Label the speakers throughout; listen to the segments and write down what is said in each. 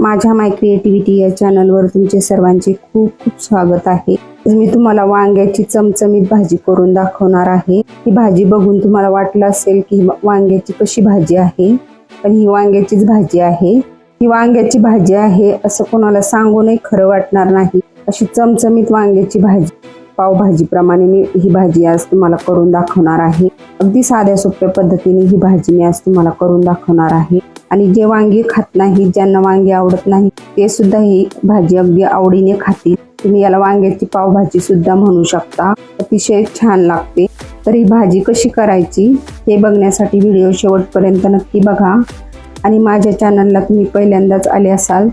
Speaker 1: माझ्या माय क्रिएटिव्हिटी या चॅनलवर तुमचे सर्वांचे खूप खूप स्वागत आहे. मी तुम्हाला वांग्याची चमचमीत भाजी करून दाखवणार आहे. ही भाजी बघून तुम्हाला वाटलं असेल की वांग्याची कशी भाजी आहे पण ही वांग्याचीच भाजी आहे. ही वांग्याची भाजी आहे असं कोणाला सांगूनही खरं वाटणार नाही. अशी चमचमीत वांग्याची भाजी पावभाजीप्रमाणे मी ही भाजी आज तुम्हाला करून दाखवणार आहे. अगदी साध्या सोप्या पद्धतीने ही भाजी मी आज तुम्हाला करून दाखवणार आहे. आणि जे वांगी खात नाही ज्यांना वांगी आवडत नाही ते सुद्धा ही भाजी अगदी आवडीने खातील. तुम्ही याला वांग्याची पावभाजी सुद्धा म्हणू शकता. अतिशय छान लागते. तर ही भाजी कशी करायची हे बघण्यासाठी व्हिडिओ शेवटपर्यंत नक्की बघा. आणि माझ्या चॅनलला तुम्ही पहिल्यांदाच आले असाल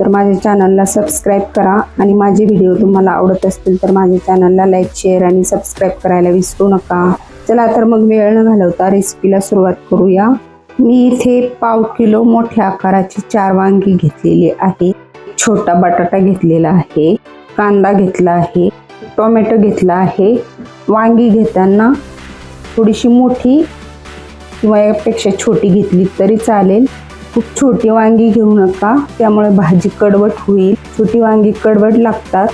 Speaker 1: तर माझ्या चॅनलला सबस्क्राईब करा. आणि माझे व्हिडिओ तुम्हाला आवडत असतील तर माझ्या चॅनलला लाईक शेअर आणि सबस्क्राईब करायला विसरू नका. चला तर मग वेळ न घालवता रेसिपीला सुरुवात करूया. मी इथे पाव किलो मोठ्या आकाराची चार वांगी घेतलेली आहे. छोटा बटाटा घेतलेला आहे. कांदा घेतला आहे. टोमॅटो घेतला आहे. वांगी घेताना थोडीशी मोठी किंवा यापेक्षा छोटी घेतली तरी चालेल. खूप छोटी वांगी घेऊ नका. त्यामुळे भाजी कडवट होईल. छोटी वांगी कडवट लागतात.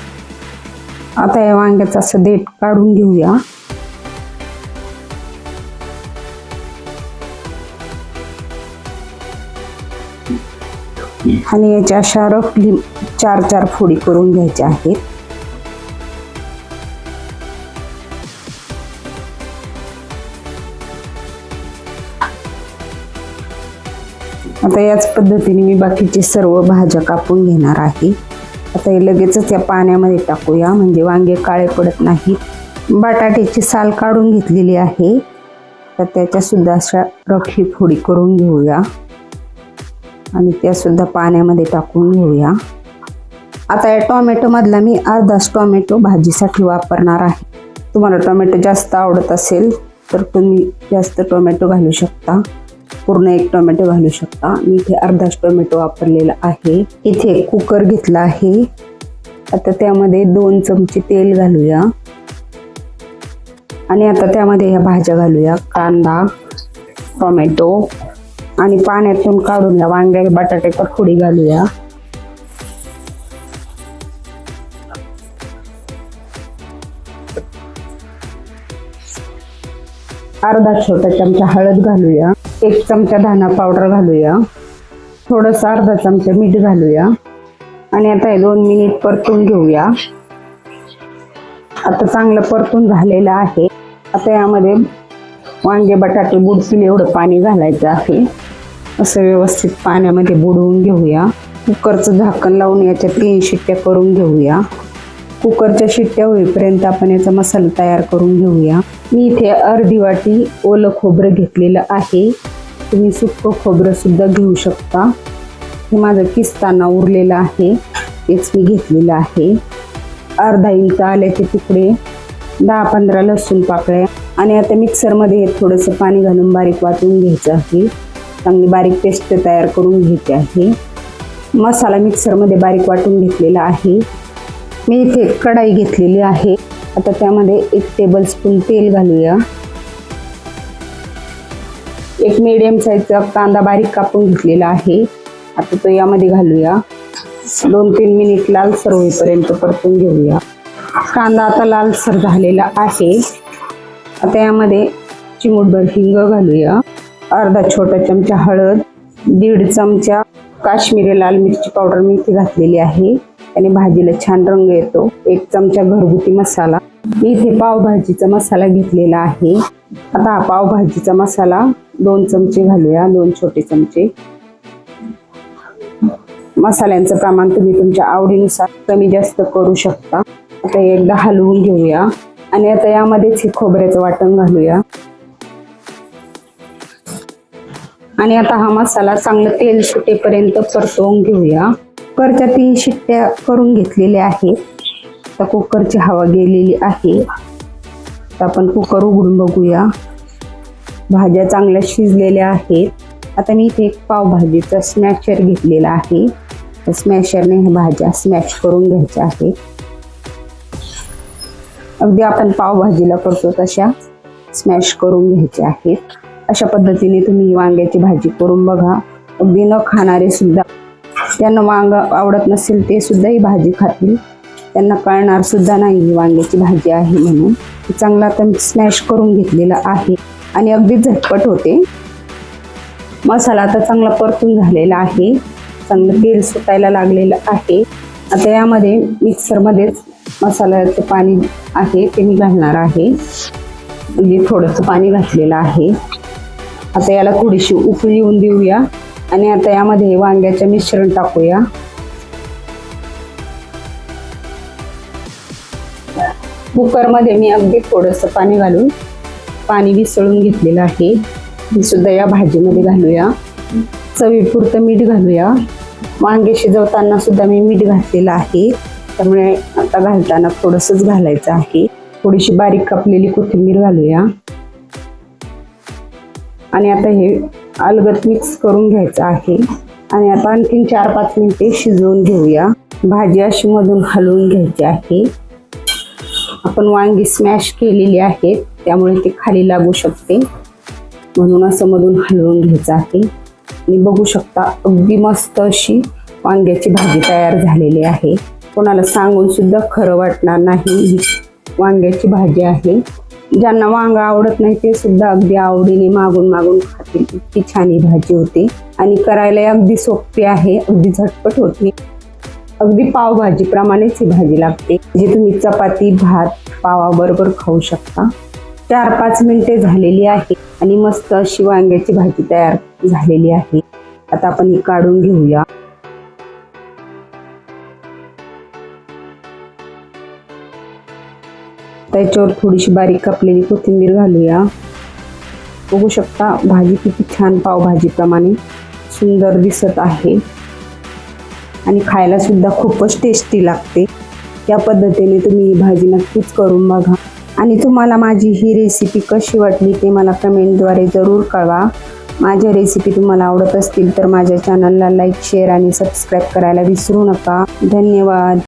Speaker 1: आता या वांग्याचा असं देठ काढून घेऊया. आणि याच्या अशा रफली चार चार फोडी करून घ्यायच्या आहेत. आता याच पद्धतीने मी बाकीचे सर्व भाज्या कापून घेणार आहे. आता हे लगेचच या पाण्यामध्ये टाकूया म्हणजे वांगे काळे पडत नाहीत. बटाट्याची साल काढून घेतलेली आहे. तर त्याच्यासुद्धा अशा रखी फोडी करून घेऊया. आणि त्यासुद्धा पाण्यामध्ये टाकून घेऊया. आता या टोमॅटोमधला मी अर्धाच टोमॅटो भाजीसाठी वापरणार आहे. तुम्हाला टोमॅटो जास्त आवडत असेल तर तुम्ही जास्त टोमॅटो घालू शकता. पूर्ण एक टोमॅटो घालू शकता. मी इथे अर्धाच टोमॅटो वापरलेला आहे. इथे कुकर घेतला आहे. आता त्यामध्ये दोन चमचे तेल घालूया. आणि आता त्यामध्ये ह्या भाज्या घालूया. कांदा टोमॅटो आणि पाण्यातून काढून घ्या. वांगे बटाटे फोडी घालूया. अर्धा छोटा चमचा हळद घालूया. एक चमचा धाना पावडर घालूया. थोडंसं अर्धा चमचा मीठ घालूया. आणि आता हे दोन मिनिट परतून घेऊया. आता चांगलं परतून झालेलं आहे. आता यामध्ये वांगे बटाटे बुडतील एवढं पाणी घालायचं आहे. असं व्यवस्थित पाण्यामध्ये बुडवून घेऊया. कुकरचं झाकण लावून याच्या तीन शिट्ट्या करून घेऊया. कुकरच्या शिट्ट्या होईपर्यंत आपण याचा मसाला तयार करून घेऊया. मी इथे अर्धी वाटी ओलं खोबरं घेतलेलं आहे. तुम्ही सुक्कं खोबरंसुद्धा घेऊ शकता. हे माझं किस्ताना उरलेलं आहे. तेच मी घेतलेलं आहे. अर्धा इंच आल्याचे तुकडे दहा पंधरा लसूण पाकळ्या आणि आता मिक्सरमध्ये थोडंसं पाणी घालून बारीक वाटून घ्यायचं आहे. चांगली बारीक पेस्ट तयार करून घेते आहे. मसाला मिक्सरमध्ये बारीक वाटून घेतलेला आहे. मी इथे कढाई घेतलेली आहे. आता त्यामध्ये एक टेबल स्पून तेल घालूया. एक मिडियम साईजचा कांदा बारीक कापून घेतलेला आहे. आता तो यामध्ये घालूया. दोन तीन मिनिट लालसर होईपर्यंत परतून घेऊया. कांदा आता लालसर झालेला आहे. आता यामध्ये चिमूटभर हिंग घालूया. अर्धा छोटा चमचा हळद दीड चमचा काश्मीरी लाल मिरची पावडर मी इथे घातलेली आहे. आणि भाजीला छान रंग येतो. एक चमचा घरगुती मसाला. मी इथे पावभाजीचा मसाला घेतलेला आहे. आता हा पावभाजीचा मसाला दोन चमचे घालूया दोन छोटे चमचे. मसाल्यांचं प्रमाण तुम्ही तुमच्या आवडीनुसार कमी जास्त करू शकता. आता एकदा हलवून घेऊया. आणि आता यामध्येच हे खोबऱ्याचं वाटण घालूया. आणि आता हा मसाला चांगलं तेल सुटेपर्यंत परतवून घेऊया. कुकरच्या तीन शिट्ट्या करून घेतलेल्या आहेत. आता कुकरची हवा गेलेली आहे. तर आपण कुकर उघडून बघूया. भाज्या चांगल्या शिजलेल्या आहेत. आता मी इथे एक पावभाजीचा स्मॅशर घेतलेला आहे. स्मॅशरने ह्या भाज्या स्मॅश करून घ्यायच्या आहेत. अगदी आपण पावभाजीला करतो तशा स्मॅश करून घ्यायच्या आहेत. अशा पद्धतीने तुम्ही वांग्याची भाजी करून बघा. अगदी न खाणारे सुद्धा. त्यांना वांग आवडत नसेल ते सुद्धा ही भाजी खातील. त्यांना कळणार सुद्धा नाही ही वांग्याची भाजी आहे म्हणून. चांगला आता स्मॅश करून घेतलेला आहे आणि अगदी झटपट होते. मसाला आता चांगला परतून झालेला आहे. चांगलं तेल सुटायला लागलेलं आहे. आता यामध्ये मिक्सरमध्येच मसाल्याचं पाणी आहे ते मी घालणार आहे. म्हणजे थोडंसं पाणी घातलेलं आहे. आता याला थोडीशी उकळी येऊन देऊया. आणि आता यामध्ये वांग्याचं मिश्रण टाकूया. कुकरमध्ये मी अगदी थोडंसं पाणी घालून पाणी विसळून घेतलेलं आहे. हे सुद्धा या भाजीमध्ये घालूया. चवीपुरतं मीठ घालूया. वांगे शिजवताना सुद्धा मी मीठ घातलेलं आहे. त्यामुळे आता घालताना थोडंसंच घालायचं आहे. थोडीशी बारीक कापलेली कोथिंबीर घालूया. आणि आता हे अलगद मिक्स करून घ्यायचं आहे. आणि आता आणखीन चार पाच मिनिटे शिजवून घेऊया. भाजी अशी मधून हलवून घ्यायची आहे. आपण वांगी स्मॅश केलेली आहेत त्यामुळे ते खाली लागू शकते. म्हणून असं मधून हलवून घ्यायचं आहे. आणि बघू शकता अगदी मस्त अशी वांग्याची भाजी तयार झालेली आहे. कोणाला सांगून सुद्धा खरं वाटणार नाही ही वांग्याची भाजी आहे. ज्यांना वांग आवडत नाही ते सुद्धा अगदी आवडीने मागून मागून खातील. इतकी छान ही भाजी होते. आणि करायला अगदी सोपी आहे अगदी झटपट होती. अगदी पावभाजीप्रमाणेच ही भाजी लागते जी तुम्ही चपाती भात पावाबरोबर खाऊ शकता. चार पाच मिनिटे झालेली आहे आणि मस्त अशी वांग्याची भाजी तयार झालेली आहे. आता आपण ही काढून घेऊया. त्याच्यावर थोडीशी बारीक कापलेली कोथिंबीर घालूया. बघू शकता भाजी किती छान पावभाजीप्रमाणे सुंदर दिसत आहे. आणि खायला सुद्धा खूपच टेस्टी लागते. या पद्धतीने तुम्ही ही भाजी नक्कीच करून बघा. आणि तुम्हाला माझी ही रेसिपी कशी वाटली ते मला कमेंटद्वारे जरूर कळवा. माझ्या रेसिपी तुम्हाला आवडत असतील तर माझ्या चॅनलला लाईक शेअर आणि सबस्क्राईब करायला विसरू नका. धन्यवाद.